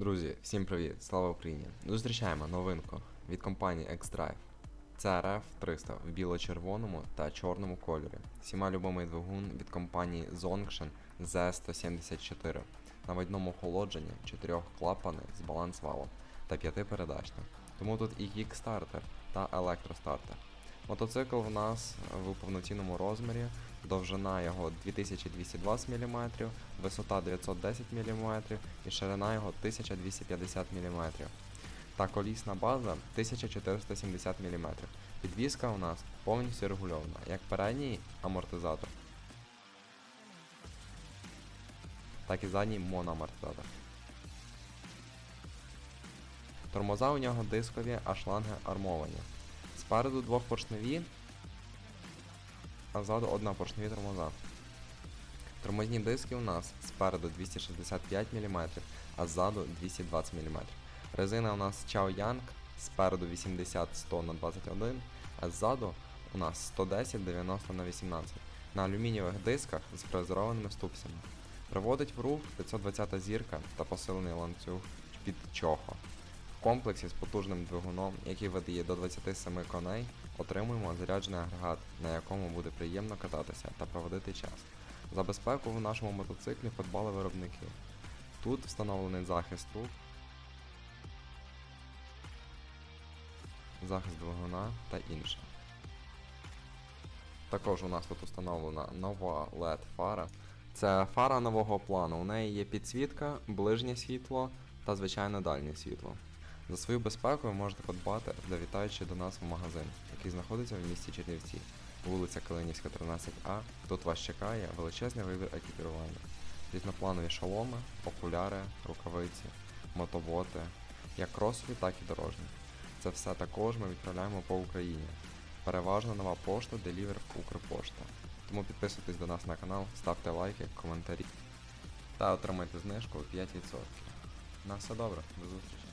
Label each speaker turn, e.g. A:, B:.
A: Друзі, всім привіт! Слава Україні! Зустрічаємо новинку від компанії X-Drive. Це RF 300 в біло-червоному та чорному кольорі. Всіма любимий двигун від компанії Zongshan Z174 на видному охолодженні, 4 клапани з баланс валом та 5 передачних. Тому тут і кікстартер та електростартер. Мотоцикл в нас в повноцінному розмірі, довжина його 2220 мм, висота 910 мм і ширина його 1250 мм. Та колісна база 1470 мм. Підвізка у нас повністю регульована, як передній амортизатор, так і задній моноамортизатор. Тормоза у нього дискові, а шланги армовані. Спереду двохпоршневі, а ззаду однопоршневі тормоза. Тормозні диски у нас спереду 265 мм, а ззаду 220 мм. Резина у нас Chao Yang, спереду 80-100 на 21, а ззаду у нас 110 90 на 18 на алюмінієвих дисках з фрезерованими ступсами. Приводить в рух 520 зірка та посилений ланцюг під чохо. В комплексі з потужним двигуном, який видає до 27 коней, отримуємо заряджений агрегат, на якому буде приємно кататися та проводити час. За безпеку в нашому мотоциклі подбали виробники. Тут встановлений захист рук, захист двигуна та інше. Також у нас тут встановлена нова LED фара. Це фара нового плану. У неї є підсвітка, ближнє світло та звичайне дальнє світло. За свою безпеку ви можете подбати, завітаючи до нас в магазин, який знаходиться в місті Чернівці, вулиця Калинівська, 13А. Тут вас чекає величезний вибір екіпірування. Різнопланові шоломи, окуляри, рукавиці, мотоботи, як кросові, так і дорожні. Це все також ми відправляємо по Україні. Переважно нова пошта, делівер Укрпошта. Тому підписуйтесь до нас на канал, ставте лайки, коментарі та отримайте знижку 5%. На все добре, до зустрічі!